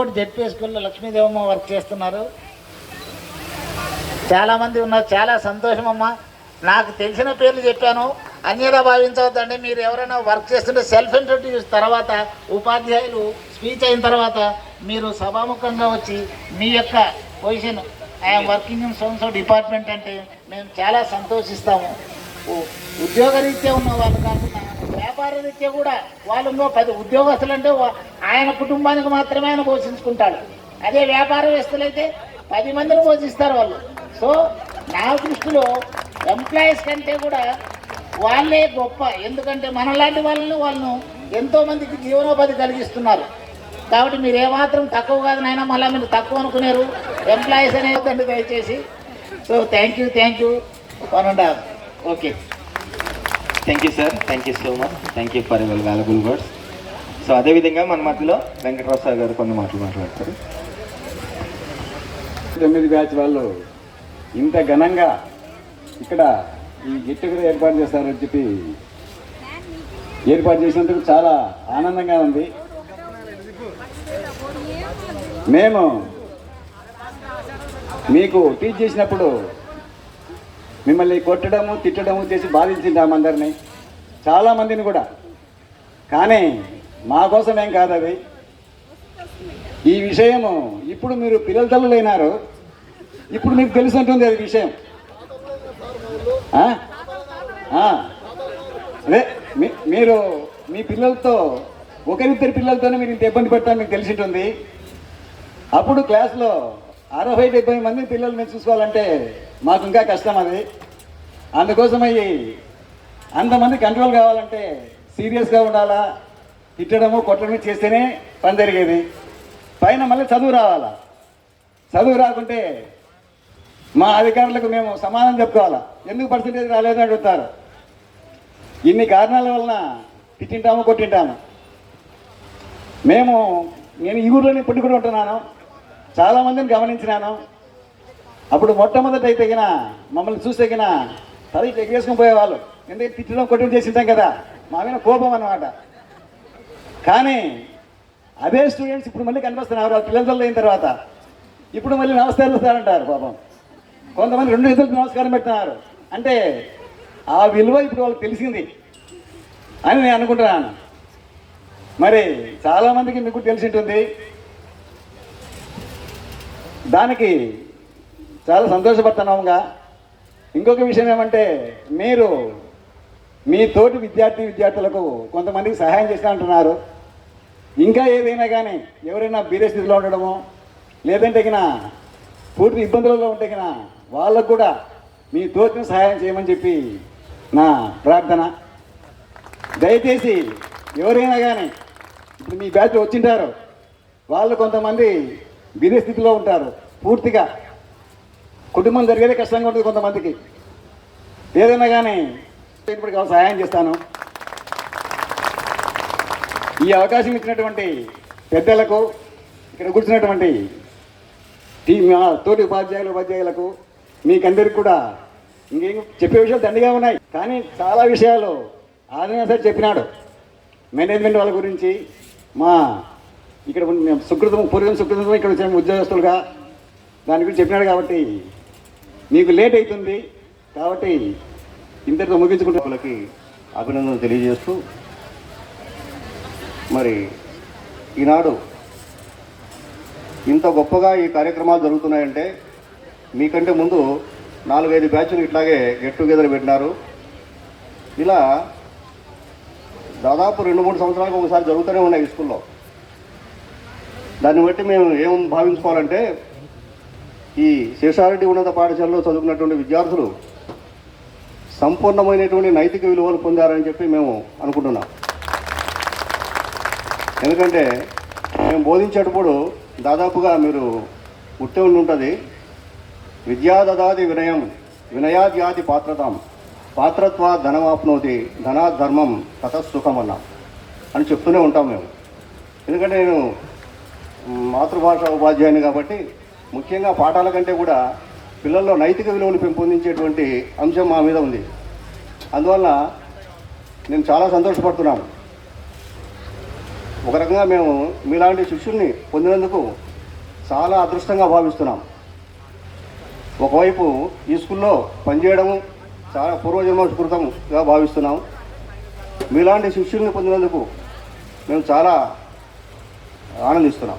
ZP స్కూల్లో Lakshmidevamma work చేస్తున్నారు. చాలామంది ఉన్నారు. చాలా సంతోషం అమ్మ నాకు తెలిసిన పేర్లు చెప్పాను. అన్యదా భావించవద్దండి. మీరు ఎవరైనా వర్క్ చేస్తుంటే సెల్ఫ్ ఇంట్రడ్యూస్ తర్వాత ఉపాధ్యాయులు స్పీచ్ అయిన తర్వాత మీరు సభాముఖంగా వచ్చి మీ యొక్క పొజిషన్ ఐఎమ్ వర్కింగ్ ఇన్ సోన్సో డిపార్ట్మెంట్ అంటే మేము చాలా సంతోషిస్తాము. ఉద్యోగరీత్యా ఉన్న వాళ్ళు కాకుండా వ్యాపార రీత్యా కూడా వాళ్ళు పది ఉద్యోగస్తులు అంటే ఆయన కుటుంబానికి మాత్రమే ఆయన పోషించుకుంటాడు. అదే వ్యాపారవేత్తలైతే పది మందిని పోషిస్తారు వాళ్ళు. సో నా దృష్టిలో ఎంప్లాయీస్ కంటే కూడా వాళ్ళే గొప్ప. ఎందుకంటే మనలాంటి వాళ్ళని వాళ్ళను ఎంతో మందికి జీవనోపాధి కలిగిస్తున్నారు. కాబట్టి మీరు ఏమాత్రం తక్కువ కాదు నాయన మళ్ళీ మీరు తక్కువ అనుకున్నారు ఎంప్లాయీస్ అనేది దయచేసి. So thank you thank you one and half okay thank you sir thank you so much thank you for your valuable words so అదేవిధంగా మన మధ్యలో వెంకటరావు సార్ గారు కొన్ని మాటలు మాట్లాడతారు. తొమ్మిది బ్యాచ్ వాళ్ళు ఇంత ఘనంగా ఇక్కడ ఈ గెట్ ఏర్పాటు చేస్తారని చెప్పి ఏర్పాటు చేసినందుకు చాలా ఆనందంగా ఉంది. మేము మీకు టీచ్ చేసినప్పుడు మిమ్మల్ని కొట్టడము తిట్టడము చేసి బాధించింటాము అందరినీ. చాలామందిని కూడా. కానీ మా కోసం ఏం కాదు అది. ఈ విషయము ఇప్పుడు మీరు పిల్లల తల్లులైనారు ఇప్పుడు మీకు తెలిసి ఉంటుంది అది విషయం. అదే మీ- మీరు మీ పిల్లలతో ఒకరిద్దరి పిల్లలతోనే మీరు ఇంత ఇబ్బంది పెడతాను మీకు తెలిసి ఉంటుంది. అప్పుడు క్లాస్లో అరవై డెబ్బై మంది పిల్లలు మేము చూసుకోవాలంటే మాకు ఇంకా కష్టం అది. అందుకోసం అయ్యి అంతమంది కంట్రోల్ కావాలంటే సీరియస్గా ఉండాలా తిట్టడము కొట్టడము చేస్తేనే పని జరిగేది. పైన మళ్ళీ చదువు రావాలా? చదువు రాకుంటే మా అధికారులకు మేము సమాధానం చెప్పుకోవాలా? ఎందుకు పర్సంటేజ్ రాలేదని అడుగుతారు. ఇన్ని కారణాల వలన తిట్టింటాము కొట్టింటాము. మేము నేను ఈ ఊర్లోనే పుట్టుకుని ఉంటున్నాను. చాలామందిని గమనించినాను. అప్పుడు మొట్టమొదట అయితే గిన మమ్మల్ని చూస్తే గిన తల ఇట్లా ఎగేసుకుని పోయేవాళ్ళు. ఎందుకంటే తిట్టడం కొట్టడం చేసింటాం కదా మా మీద కోపం అనమాట కానీ అదే స్టూడెంట్స్ ఇప్పుడు మళ్ళీ కనిపిస్తున్నారు వాళ్ళ పిల్లలతో అయిన తర్వాత. ఇప్పుడు మళ్ళీ నమస్కారం సార్ పాపం. కొంతమంది రెండు ఇద్దరికి నమస్కారం పెడుతున్నారు. అంటే ఆ విలువ ఇప్పుడు వాళ్ళకి తెలిసింది అని నేను అనుకుంటున్నాను. మరి చాలామందికి మీకు తెలిసి ఉంటుంది. దానికి చాలా సంతోషపడుతున్నాముగా. ఇంకొక విషయం ఏమంటే మీరు మీ తోటి విద్యార్థి విద్యార్థులకు కొంతమందికి సహాయం చేస్తా అంటున్నారు. ఇంకా ఏదైనా కానీ ఎవరైనా బీరే స్థితిలో ఉండడమో లేదంటే కినా పూర్తి ఇబ్బందులలో ఉంటే కినా వాళ్ళకు కూడా మీ తోచిన సహాయం చేయమని చెప్పి నా ప్రార్థన. దయచేసి ఎవరైనా కానీ ఇప్పుడు మీ బ్యాచ్ వచ్చింటారు. వాళ్ళు కొంతమంది బీరే స్థితిలో ఉంటారు. పూర్తిగా కుటుంబం జరిగేదే కష్టంగా ఉంటుంది కొంతమందికి. ఏదైనా కానీ ఇప్పటికి సహాయం చేస్తాను. ఈ అవకాశం ఇచ్చినటువంటి పెద్దలకు ఇక్కడ కూర్చున్నటువంటి టీ మా తోటి ఉపాధ్యాయులు ఉపాధ్యాయులకు మీకందరికి కూడా ఇంకేం చెప్పే విషయాలు దండిగా ఉన్నాయి. కానీ చాలా విషయాలు ఆదిన సార్ చెప్పినాడు. మేనేజ్మెంట్ వాళ్ళ గురించి మా ఇక్కడ సుకృతం పూర్వం సుకృతం ఇక్కడ వచ్చిన ఉద్యోగస్తులుగా దాని గురించి చెప్పినాడు కాబట్టి మీకు లేట్ అవుతుంది కాబట్టి ఇంతటితో ముగించుకుంటే. వాళ్ళకి అభినందనలు తెలియజేస్తూ మరి ఈనాడు ఇంత గొప్పగా ఈ కార్యక్రమాలు జరుగుతున్నాయంటే మీకంటే ముందు నాలుగైదు బ్యాచ్లు ఇట్లాగే గెట్ టుగెదర్ పెట్టినారు. ఇలా దాదాపు రెండు మూడు సంవత్సరాలకు ఒకసారి జరుగుతూనే ఉన్నాయి స్కూల్లో. దాన్ని బట్టి మేము ఏం భావించుకోవాలంటే ఈ శేషారెడ్డి ఉన్నత పాఠశాలలో చదువుకున్నటువంటి విద్యార్థులు సంపూర్ణమైనటువంటి నైతిక విలువలు పొందారని చెప్పి మేము అనుకుంటున్నాం. ఎందుకంటే మేము బోధించేటప్పుడు దాదాపుగా మీరు ఉట్టే ఉండి ఉంటుంది విద్యాదదాది వినయం వినయాద్యాది పాత్రతాం. పాత్రత్వ ధనమాప్నోతి ధనా ధర్మం తతసుఖం అన్నాం అని చెప్తూనే ఉంటాం మేము. ఎందుకంటే నేను మాతృభాష ఉపాధ్యాయుని కాబట్టి ముఖ్యంగా పాఠాల కంటే కూడా పిల్లల్లో నైతిక విలువలు పెంపొందించేటువంటి అంశం మా మీద ఉంది. అందువల్ల నేను చాలా సంతోషపడుతున్నాను. ఒక రకంగా మేము మీలాంటి శిష్యుల్ని పొందినందుకు చాలా అదృష్టంగా భావిస్తున్నాం. ఒకవైపు ఈ స్కూల్లో పనిచేయడము చాలా పూర్వజన్మ భావిస్తున్నాం. మీలాంటి శిష్యుల్ని పొందినందుకు మేము చాలా ఆనందిస్తున్నాం.